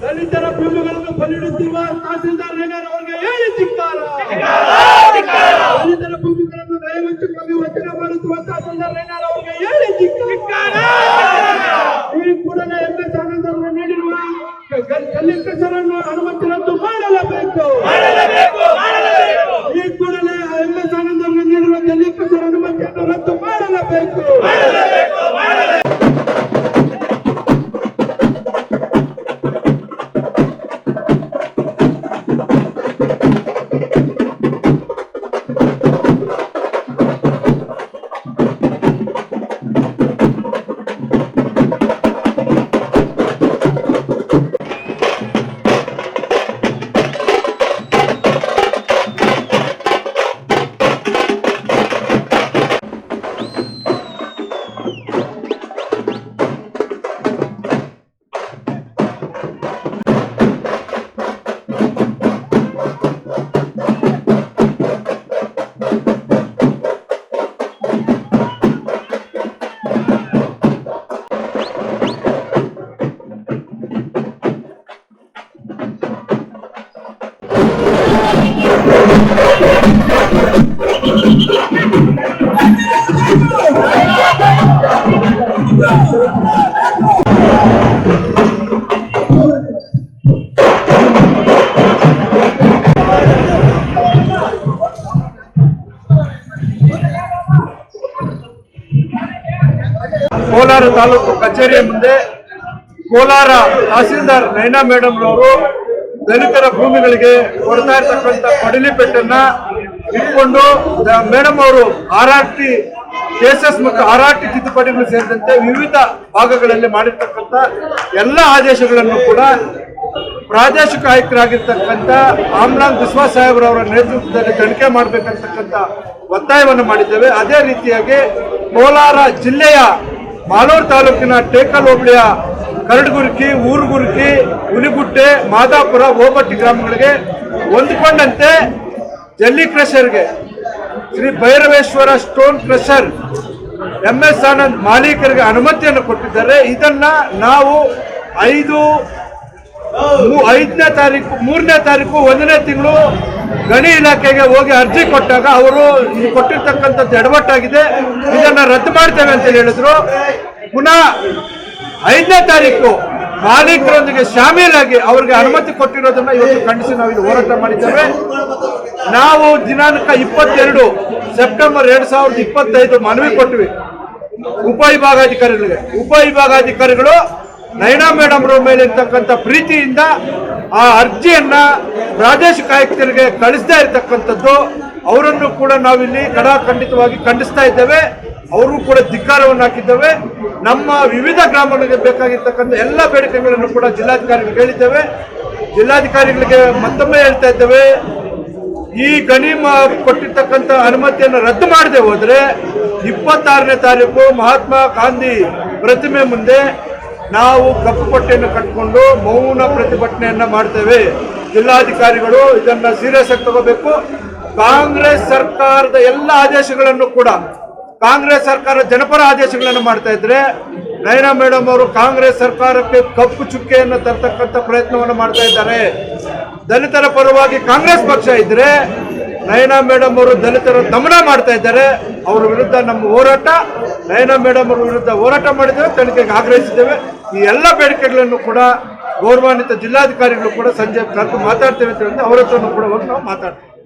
ದಲಿತರ ಭೂಮಿಗಳನ್ನು ಬಲಿಡುತ್ತಿರುವ ತಹಸೀಲ್ದಾರ್ ರೇಗಾರ್ ಅವರಿಗೆ ಹೇಳಿ ಧಿಕ್ಕಾರ ದಲಿತರ ಭೂಮಿಗಳನ್ನು ನಯವಂಚಕವಾಗಿ ವಚನ ಮಾಡುತ್ತಿರುವ ತಹಸೀಲ್ದಾರ್ ರೇಗಾರ್ ಅವರಿಗೆ ಹೇಳಿ ಧಿಕ್ಕಾರ ಈ ಕೂಡಲೇ ಎಂ ಎಸ್ ಆನಂದ್ ಅವರು ನೀಡಿರುವ ಹೆಸರನ್ನು ಅನುಮತಿ ರದ್ದು ಮಾಡಲೇಬೇಕು. ಈ ಕೂಡಲೇ ಎಂ ಎಸ್ ನೀಡುವ ಮಾಡಲಬೇಕು ಹೆಸರು ಅನುಮತಿಯನ್ನು ರದ್ದು ಮಾಡಲೇಬೇಕು. ಕೋಲಾರ ತಾಲೂಕು ಕಚೇರಿಯ ಮುಂದೆ ಕೋಲಾರ ತಹಸೀಲ್ದಾರ್ ನೈನಾ ಮೇಡಮ್ ಅವರು ದಲಿತರ ಭೂಮಿಗಳಿಗೆ ಕೊಡ್ತಾ ಇರ್ತಕ್ಕಂಥ ಕೊಡಲಿ ಪೆಟ್ಟನ್ನ ಇಟ್ಕೊಂಡು ಮೇಡಮ್ ಅವರು ಆರ್ ಆರ್ ಟಿ ಕೇಸಸ್ ಮತ್ತು ಆರ್ ಆರ್ ಟಿ ತಿದ್ದುಪಡಿಗಳು ಸೇರಿದಂತೆ ವಿವಿಧ ಭಾಗಗಳಲ್ಲಿ ಮಾಡಿರ್ತಕ್ಕಂಥ ಎಲ್ಲ ಆದೇಶಗಳನ್ನು ಕೂಡ ಪ್ರಾದೇಶಿಕ ಆಯುಕ್ತರಾಗಿರ್ತಕ್ಕಂಥ ಆಮ್ರಾನ್ ಬಿಸ್ವಾ ಸಾಹೇಬ್ರವರ ನೇತೃತ್ವದಲ್ಲಿ ತನಿಖೆ ಮಾಡಬೇಕಂತಕ್ಕಂಥ ಒತ್ತಾಯವನ್ನು ಮಾಡಿದ್ದೇವೆ. ಅದೇ ರೀತಿಯಾಗಿ ಕೋಲಾರ ಜಿಲ್ಲೆಯ ಮಾಲೂರು ತಾಲೂಕಿನ ಟೇಕಲ್ ಹೋಬಳಿಯ ಕರಡಗುರ್ಕಿ, ಊರುಗುರ್ಕಿ, ಹುಲಿಗುಟ್ಟೆ, ಮಾದಾಪುರ ಓಬಟ್ಟಿ ಗ್ರಾಮಗಳಿಗೆ ಹೊಂದಿಕೊಂಡಂತೆ ಜಲ್ಲಿ ಕ್ರಷರ್ಗೆ Shri Bhairaveshwara stone crusher M S Anand ಮಾಲೀಕರಿಗೆ ಅನುಮತಿಯನ್ನು ಕೊಟ್ಟಿದ್ದಾರೆ. ಇದನ್ನ ನಾವು ಐದು ಐದನೇ ತಾರೀಕು, ಮೂರನೇ ತಾರೀಕು, ಒಂದನೇ ತಿಂಗಳು ಗಣಿ ಇಲಾಖೆಗೆ ಹೋಗಿ ಅರ್ಜಿ ಕೊಟ್ಟಾಗ ಅವರು ಇದು ಕೊಟ್ಟಿರ್ತಕ್ಕಂಥದ್ದು ಎಡವಟ್ಟಾಗಿದೆ. ಇದನ್ನ ರದ್ದು ಮಾಡ್ತೇವೆ ಅಂತ ಹೇಳಿದ್ರು. ಪುನಃ ಐದನೇ ತಾರೀಕು ಮಾಲೀಕರೊಂದಿಗೆ ಶಾಮೀಲಾಗಿ ಅವ್ರಿಗೆ ಅನುಮತಿ ಕೊಟ್ಟಿರೋದನ್ನ ಇವತ್ತು ಖಂಡಿಸಿ ನಾವು ಇಲ್ಲಿ ಹೋರಾಟ ಮಾಡಿದ್ದೇವೆ. ನಾವು ದಿನಾಂಕ ಇಪ್ಪತ್ತೆರಡು, ಸೆಪ್ಟೆಂಬರ್ ಎರಡ್ ಸಾವಿರದ ಇಪ್ಪತ್ತೈದು ಮನವಿ ಕೊಟ್ವಿ ಉಪವಿಭಾಗಾಧಿಕಾರಿಗಳಿಗೆ. ಉಪವಿಭಾಗಾಧಿಕಾರಿಗಳು ನಯನಾ ಮೇಡಮ್ ಮೇಲೆ ಇರ್ತಕ್ಕಂಥ ಪ್ರೀತಿಯಿಂದ ಆ ಅರ್ಜಿಯನ್ನ ಪ್ರಾದೇಶಿಕ ಆಯುಕ್ತರಿಗೆ ಕಳಿಸ್ತಾ ಇರ್ತಕ್ಕಂಥದ್ದು, ಅವರನ್ನು ಕೂಡ ನಾವಿಲ್ಲಿ ಕಡಾಖಂಡಿತವಾಗಿ ಖಂಡಿಸ್ತಾ ಇದ್ದೇವೆ. ಅವರು ಕೂಡ ಧಿಕ್ಕಾರವನ್ನು ಹಾಕಿದ್ದೇವೆ. ನಮ್ಮ ವಿವಿಧ ಗ್ರಾಮಗಳಿಗೆ ಬೇಕಾಗಿರ್ತಕ್ಕಂಥ ಎಲ್ಲ ಬೇಡಿಕೆಗಳನ್ನು ಕೂಡ ಜಿಲ್ಲಾಧಿಕಾರಿಗಳಿಗೆ ಹೇಳಿದ್ದೇವೆ. ಜಿಲ್ಲಾಧಿಕಾರಿಗಳಿಗೆ ಮತ್ತೊಮ್ಮೆ ಹೇಳ್ತಾ ಇದ್ದೇವೆ, ಈ ಗಣಿ ಕೊಟ್ಟಿರ್ತಕ್ಕಂಥ ಅನುಮತಿಯನ್ನು ರದ್ದು ಮಾಡದೆ ಹೋದರೆ ಇಪ್ಪತ್ತಾರನೇ ತಾರೀಕು ಮಹಾತ್ಮ ಗಾಂಧಿ ಪ್ರತಿಮೆ ಮುಂದೆ ನಾವು ಕಪ್ಪು ಪಟ್ಟಿಯನ್ನು ಕಟ್ಟಿಕೊಂಡು ಮೌನ ಪ್ರತಿಭಟನೆಯನ್ನ ಮಾಡ್ತೇವೆ. ಜಿಲ್ಲಾಧಿಕಾರಿಗಳು ಇದನ್ನ ಸೀರಿಯಸ್ ಆಗಿ ತಗೋಬೇಕು. ಕಾಂಗ್ರೆಸ್ ಸರ್ಕಾರದ ಎಲ್ಲ ಆದೇಶಗಳನ್ನು ಕೂಡ, ಕಾಂಗ್ರೆಸ್ ಸರ್ಕಾರ ಜನಪರ ಆದೇಶಗಳನ್ನು ಮಾಡ್ತಾ ಇದ್ರೆ, ನಯನಾ ಮೇಡಮ್ ಅವರು ಕಾಂಗ್ರೆಸ್ ಸರ್ಕಾರಕ್ಕೆ ಕಪ್ಪು ಚುಕ್ಕೆಯನ್ನು ತರ್ತಕ್ಕಂಥ ಪ್ರಯತ್ನವನ್ನು ಮಾಡ್ತಾ ಇದ್ದಾರೆ. ದಲಿತರ ಪರವಾಗಿ ಕಾಂಗ್ರೆಸ್ ಪಕ್ಷ ಇದ್ರೆ, ನಯನಾ ಮೇಡಮ್ ಅವರು ದಲಿತರ ದಮನ ಮಾಡ್ತಾ ಇದ್ದಾರೆ. ಅವರ ವಿರುದ್ಧ ನಮ್ಮ ಹೋರಾಟ, ನಯನಾ ಮೇಡಮ್ ಅವರ ವಿರುದ್ಧ ಹೋರಾಟ ಮಾಡಿದ್ದೇವೆ, ತನಿಖೆಗೆ ಆಗ್ರಹಿಸಿದ್ದೇವೆ. ಈ ಎಲ್ಲ ಬೇಡಿಕೆಗಳನ್ನು ಕೂಡ ಗೌರವಾನ್ವಿತ ಜಿಲ್ಲಾಧಿಕಾರಿಗಳು ಕೂಡ ಸಂಜೆ ಕರೆದು ಮಾತಾಡ್ತೇವೆ ಅಂತ ಹೇಳಿದ್ರೆ ಅವರ ಕೂಡ ಹೋಗಿ ನಾವು ಮಾತಾಡ್ತೇವೆ.